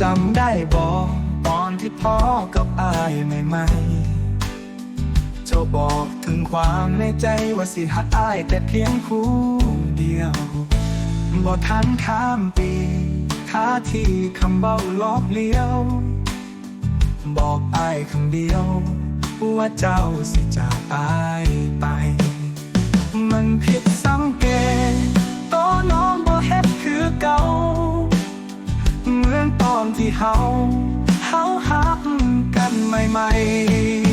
จำได้บอกตอนที่พ่อกับอายใหม่ๆเจ้าบอกถึงความในใจว่าสิหักอายแต่เพียงคู่เดียวบ่ทันข้ามปีท่าทีคำเบ้าลอบเลี้ยว บอกอายคำเดียว ว่าเจ้าสิจากอายไป มันผิด ที่เฮาเฮาหักกันใหม่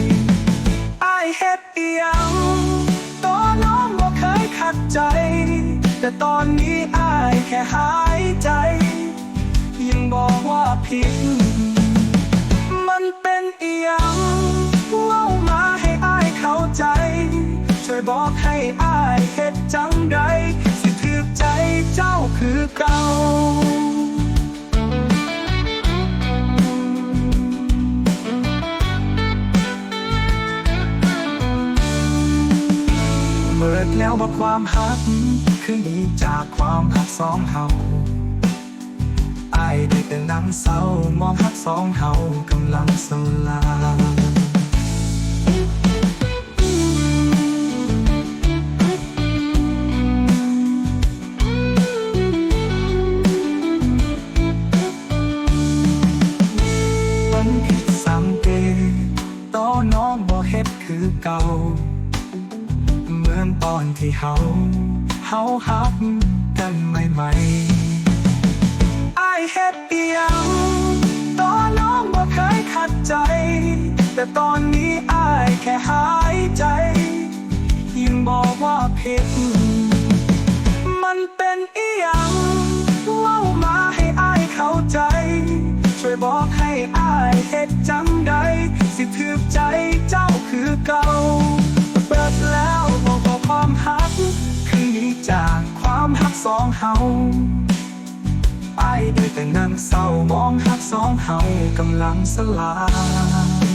ๆอายเฮ็ดเอียงตัวน้องบ่เคยขัดใจ แต่ตอนนี้อายแค่หายใจ ยังบอกว่าผิด มันเป็นเอียง ดแล้วบอกความหัก คือหนีจากความหักสองเฮาไอายได้แต่นั่งเศร้ามองหักสองเฮากำลังสลายมันผิดสังเกตตอน้องบ่เฮ็ดคือเก่า ตอนที่เฮาเฮาหักกันใหม่ๆอายเฮ็ดเอียงตอนน้องบ่เคยขัดใจ แต่ตอนนี้อายแค่หายใจยังบอกว่าผิด มันเป็นอีหยังเล่ามาให้อายเข้าใจ ช่วยบอกให้อายเฮ็ดจังใดสิถือใจเจ้าคือเก่า เฮาไปด้วยแต่นั่งเศร้ามองหักสองเฮากำลังสลาย